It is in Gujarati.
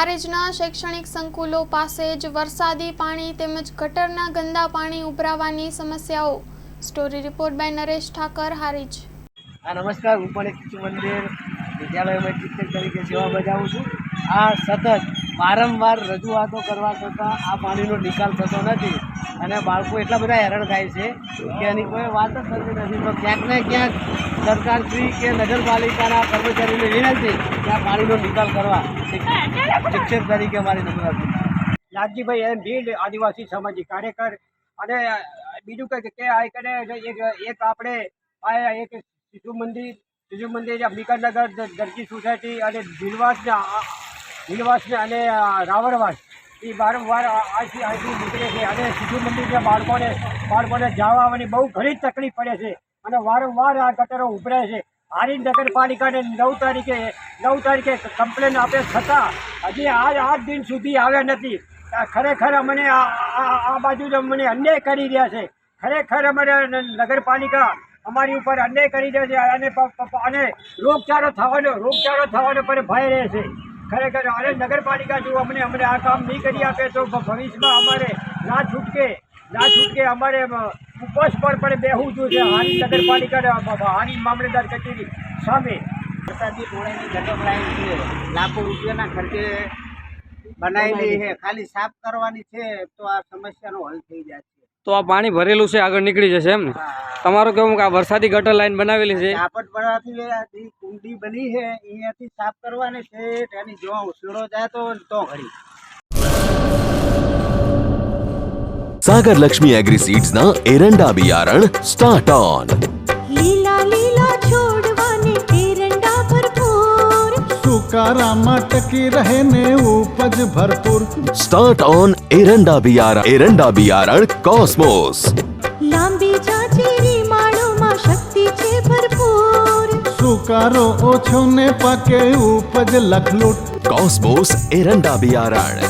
હારીજના શૈક્ષણિક સંકુલો પાસે જ વરસાદી પાણી તેમજ ગટરના ગંદા પાણી ઉભરાવાની સમસ્યાઓ. Story report by Naresh Thakar, Harij. આ નમસ્કાર. હું પણ એક મંદિર વિદ્યાલયમાં શિક્ષક તરીકે સેવા બજાવું છું. આ સતત વારંવાર રજૂઆતો કરવા છતાં આ પાણીનો નિકાલ થતો નથી. અને બાળકો એટલા બધા હેરાન થાય છે કે એની કોઈ વાત જ થતી નથી. તો ક્યાંક ને ક્યાંક સરકારશ્રી કે નગરપાલિકાના કર્મચારીઓને વિનંતી કે આ પાણીનો નિકાલ કરવા શિક્ષક તરીકે મારી નમ્રતા લાલજીભાઈ, એમ ભીડ, આદિવાસી સામાજિક કાર્યકર અને બીજું કંઈક કે આ કને એક એક આપણે આ એક શિશુ મંદિર શિશુ મંદિર બીકાનગર દરજી સોસાયટી અને ભીલવાસને ભીલવાસને અને રાવણવાસ એ વારંવાર આથી આથી નીકળે છે. અને શિશુ મંદિરના બાળકોને બાળકોને જવા આવવાની બહુ ઘણી તકલીફ પડે છે. અને વારંવાર આ ગટરો ઉભરાય છે. હારી નગરપાલિકાને નવ તારીખે નવ તારીખે કમ્પ્લેન આપે છતાં હજી આજ આઠ દિન સુધી આવ્યા નથી. ખરેખર અમને આ બાજુ અમને અન્યાય કરી રહ્યા છે. ખરેખર અમારે નગરપાલિકા અમારી ઉપર અન્યાય કરી રહ્યા છે. અને અને રોગચાળો થવાનો રોગચાળો થવાનો પણ ભય રહે છે. ખરેખર અને નગરપાલિકા જો અમને અમને આ કામ નહીં કરી આપે તો ભવિષ્યમાં અમારે ના છૂટકે ના છૂટકે અમારે ઉપવાસ પર પણ બેહવું જોઈએ. હાની નગરપાલિકા હાની મામલેદાર કચેરી સામે. વરસાદી પાણીની ગટર લાઈન છે. લાખો રૂપિયાના ખર્ચે બનાવેલી છે. ખાલી સાફ કરવાની છે તો આ સમસ્યાનો હલ થઈ જાય છે. તો આ પાણી ભરેલું છે આગળ નીકળી જશે એમ ને? તમારું કેવું કે આ વરસાદી ગટર લાઈન બનાવેલી છે? આપટ પડવાથી કુંડી બની છે અહીંયાથી સાફ કરવાની છે જાય તો તો સાગર લક્ષ્મી એગ્રી સીડ્સના એરંડા બિયારણ સ્ટાર્ટ ઓન. मटकी रहने उपज भरपूर। स्टार्ट ऑन एरंडा बियारण एरंडा बियारण कॉस्मोस लांबीच्या मा शक्ति छे भरपूर। सुकारो ओछो ने पके उपज लखलूट। कॉस्मोस एरंडा बियारण